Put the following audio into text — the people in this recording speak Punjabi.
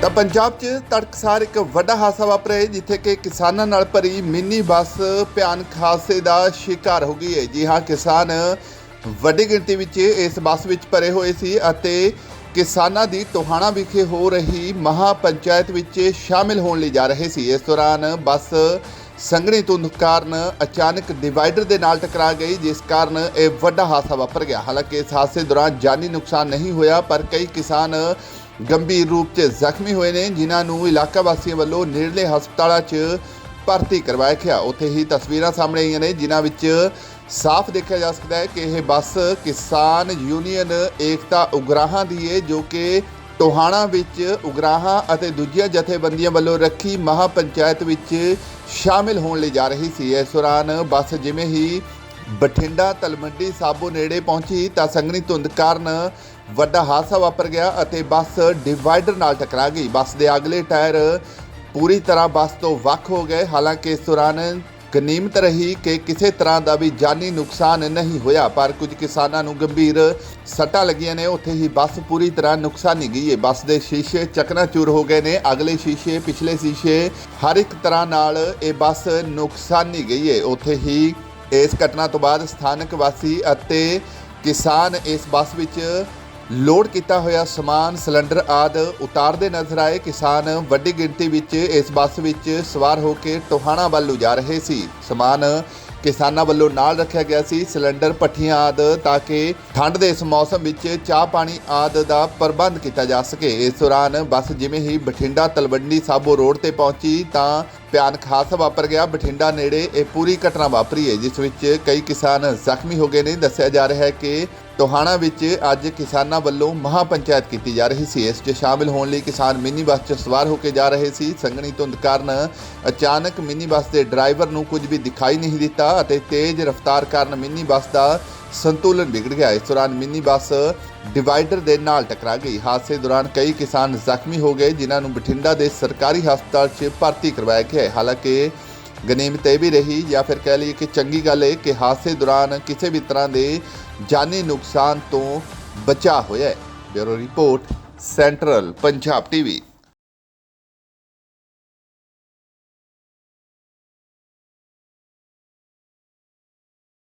ਤਾਂ ਪੰਜਾਬ 'ਚ ਤੜਕਸਾਰ ਇੱਕ ਵੱਡਾ ਹਾਦਸਾ ਵਾਪਰਿਆ ਹੈ, ਜਿੱਥੇ ਕਿ ਕਿਸਾਨਾਂ ਨਾਲ ਭਰੀ ਮਿੰਨੀ ਬੱਸ ਭਿਆਨਕ ਹਾਦਸੇ ਦਾ ਸ਼ਿਕਾਰ ਹੋ ਗਈ ਹੈ। ਜੀ ਹਾਂ, ਕਿਸਾਨ ਵੱਡੀ ਗਿਣਤੀ ਵਿੱਚ ਇਸ ਬੱਸ ਵਿੱਚ ਭਰੇ ਹੋਏ ਸੀ ਅਤੇ ਕਿਸਾਨਾਂ ਦੀ ਟੋਹਾਣਾ ਵਿਖੇ ਹੋ ਰਹੀ ਮਹਾ ਪੰਚਾਇਤ ਵਿੱਚ ਸ਼ਾਮਿਲ ਹੋਣ ਲਈ ਜਾ ਰਹੇ ਸੀ। ਇਸ ਦੌਰਾਨ ਬੱਸ ਸੰਘਣੀ ਧੁੰਦ ਕਾਰਨ ਅਚਾਨਕ ਡਿਵਾਈਡਰ ਦੇ ਨਾਲ ਟਕਰਾ ਗਈ, ਜਿਸ ਕਾਰਨ ਇਹ ਵੱਡਾ ਹਾਦਸਾ ਵਾਪਰ ਗਿਆ। ਹਾਲਾਂਕਿ ਇਸ ਹਾਦਸੇ ਦੌਰਾਨ ਜਾਨੀ ਨੁਕਸਾਨ ਨਹੀਂ ਹੋਇਆ, ਪਰ ਕਈ ਕਿਸਾਨ ਗੰਭੀਰ ਰੂਪ 'ਚ ਜ਼ਖਮੀ ਹੋਏ ਨੇ, ਜਿਨ੍ਹਾਂ ਨੂੰ ਇਲਾਕਾ ਵਾਸੀਆਂ ਵੱਲੋਂ ਨੇੜਲੇ ਹਸਪਤਾਲਾਂ 'ਚ ਭਰਤੀ ਕਰਵਾਇਆ ਗਿਆ। ਉੱਥੇ ਹੀ ਤਸਵੀਰਾਂ ਸਾਹਮਣੇ ਆਈਆਂ ਨੇ, ਜਿਨ੍ਹਾਂ ਵਿੱਚ ਸਾਫ਼ ਦੇਖਿਆ ਜਾ ਸਕਦਾ ਹੈ ਕਿ ਇਹ ਬੱਸ ਕਿਸਾਨ ਯੂਨੀਅਨ ਏਕਤਾ ਉਗਰਾਹਾਂ ਦੀ ਹੈ ਜੋ ਕਿ ਟੋਹਾਣਾ ਵਿੱਚ ਉਗਰਾਹਾਂ ਅਤੇ ਦੂਜੀਆਂ ਜਥੇਬੰਦੀਆਂ ਵੱਲੋਂ ਰੱਖੀ ਮਹਾ ਪੰਚਾਇਤ ਵਿੱਚ ਸ਼ਾਮਿਲ ਹੋਣ ਲਈ ਜਾ ਰਹੀ ਸੀ। ਇਸ ਦੌਰਾਨ ਬੱਸ ਜਿਵੇਂ ਹੀ ਬਠਿੰਡਾ ਤਲਮੰਡੀ ਸਾਬੋ ਨੇੜੇ ਪਹੁੰਚੀ ਤਾਂ ਸੰਘਣੀ ਧੁੰਦ ਕਾਰਨ ਵੱਡਾ ਹਾਦਸਾ ਵਾਪਰ ਗਿਆ ਅਤੇ ਬੱਸ ਡਿਵਾਈਡਰ ਨਾਲ ਟਕਰਾ ਗਈ। ਬੱਸ ਦੇ ਅਗਲੇ ਟਾਇਰ ਪੂਰੀ ਤਰ੍ਹਾਂ ਬੱਸ ਤੋਂ ਵੱਖ ਹੋ ਗਏ। ਹਾਲਾਂਕਿ ਇਸ ਦੌਰਾਨ ਗਨੀਮਤ ਰਹੀ ਕਿ ਕਿਸੇ ਤਰ੍ਹਾਂ ਦਾ ਵੀ ਜਾਨੀ ਨੁਕਸਾਨ ਨਹੀਂ ਹੋਇਆ, ਪਰ ਕੁਝ ਕਿਸਾਨਾਂ ਨੂੰ ਗੰਭੀਰ ਸੱਟਾਂ ਲੱਗੀਆਂ ਨੇ। ਉੱਥੇ ਹੀ ਬੱਸ ਪੂਰੀ ਤਰ੍ਹਾਂ ਨੁਕਸਾਨੀ ਗਈ ਹੈ। ਬੱਸ ਦੇ ਸ਼ੀਸ਼ੇ ਚਕਨਾਚੂਰ ਹੋ ਗਏ ਨੇ। ਅਗਲੇ ਸ਼ੀਸ਼ੇ, ਪਿਛਲੇ ਸ਼ੀਸ਼ੇ, ਹਰ ਇੱਕ ਤਰ੍ਹਾਂ ਨਾਲ ਇਹ ਬੱਸ ਨੁਕਸਾਨੀ ਗਈ ਹੈ। ਉੱਥੇ ਹੀ ਇਸ ਘਟਨਾ ਤੋਂ ਬਾਅਦ ਸਥਾਨਕ ਵਾਸੀ ਅਤੇ ਕਿਸਾਨ ਇਸ ਬੱਸ ਵਿੱਚ ਲੋਡ ਕੀਤਾ ਹੋਇਆ ਸਮਾਨ ਸਿਲੰਡਰ ਆਦ ਉਤਾਰਦੇ ਨਜ਼ਰ ਆਏ। ਕਿਸਾਨ ਵੱਡੀ ਗਿਣਤੀ ਵਿੱਚ ਇਸ ਬੱਸ ਵਿੱਚ ਸਵਾਰ ਹੋ ਕੇ ਟੋਹਾਣਾ ਵੱਲ ਨੂੰ ਜਾ ਰਹੇ ਸੀ। ਸਮਾਨ ਕਿਸਾਨਾਂ ਵੱਲੋਂ ਨਾਲ ਰੱਖਿਆ ਗਿਆ ਸੀ। ਸਿਲੰਡਰ ਪੱਠੀਆਂ ਆਦ ਤਾਂ ਕਿ ਠੰਡ ਦੇ ਇਸ ਮੌਸਮ ਵਿੱਚ ਚਾਹ ਪਾਣੀ ਆਦ ਦਾ ਪ੍ਰਬੰਧ ਕੀਤਾ ਜਾ ਸਕੇ। ਇਸ ਦੌਰਾਨ ਬੱਸ ਜਿਵੇਂ ਹੀ ਬਠਿੰਡਾ ਤਲਵੰਡੀ ਸਾਬੋ ਰੋਡ ਤੇ ਪਹੁੰਚੀ ਤਾਂ ਭਿਆਨਕ ਹਾਦਸਾ ਵਾਪਰ ਗਿਆ। ਬਠਿੰਡਾ ਨੇੜੇ ਇਹ ਪੂਰੀ ਘਟਨਾ ਵਾਪਰੀ ਹੈ, ਜਿਸ ਵਿੱਚ ਕਈ ਕਿਸਾਨ ਜ਼ਖਮੀ ਹੋ ਗਏ ਨੇ। ਦੱਸਿਆ ਜਾ ਰਿਹਾ ਹੈ ਕਿ ਟੋਹਾਣਾ ਵਿੱਚ ਅੱਜ ਕਿਸਾਨਾਂ ਵੱਲੋਂ ਮਹਾ ਪੰਚਾਇਤ ਕੀਤੀ ਜਾ ਰਹੀ ਸੀ। ਇਸ 'ਚ ਸ਼ਾਮਿਲ ਹੋਣ ਲਈ ਕਿਸਾਨ ਮਿੰਨੀ ਬੱਸ 'ਚ ਸਵਾਰ ਹੋ ਕੇ ਜਾ ਰਹੇ ਸੀ। ਸੰਘਣੀ ਧੁੰਦ ਕਾਰਨ ਅਚਾਨਕ ਮਿੰਨੀ ਬੱਸ ਦੇ ਡਰਾਈਵਰ ਨੂੰ ਕੁਝ ਵੀ ਦਿਖਾਈ ਨਹੀਂ ਦਿੱਤਾ ਅਤੇ ਤੇਜ਼ ਰਫ਼ਤਾਰ ਕਾਰਨ ਮਿੰਨੀ ਬੱਸ ਦਾ ਸੰਤੁਲਨ ਵਿਗੜ ਗਿਆ। ਇਸ ਦੌਰਾਨ ਮਿੰਨੀ ਬੱਸ ਡਿਵਾਈਡਰ ਦੇ ਨਾਲ ਟਕਰਾ ਗਈ। ਹਾਦਸੇ ਦੌਰਾਨ ਕਈ ਕਿਸਾਨ ਜ਼ਖਮੀ ਹੋ ਗਏ, ਜਿਨ੍ਹਾਂ ਨੂੰ ਬਠਿੰਡਾ ਦੇ ਸਰਕਾਰੀ ਹਸਪਤਾਲ 'ਚ ਭਰਤੀ ਕਰਵਾਇਆ ਗਿਆ ਹਾਲਾਂਕਿ ਗਨੀਮਤ ਇਹ ਵੀ ਰਹੀ ਜਾਂ ਫਿਰ ਕਹਿ ਲਈਏ ਕਿ ਚੰਗੀ ਗੱਲ ਹੈ ਕਿ ਹਾਦਸੇ ਦੌਰਾਨ ਕਿਸੇ ਵੀ ਤਰ੍ਹਾਂ ਦੇ ਜਾਨੀ ਨੁਕਸਾਨ ਤੋਂ ਬਚਾ ਹੋਇਆ ਹੈ। Bureau report central Punjab TV.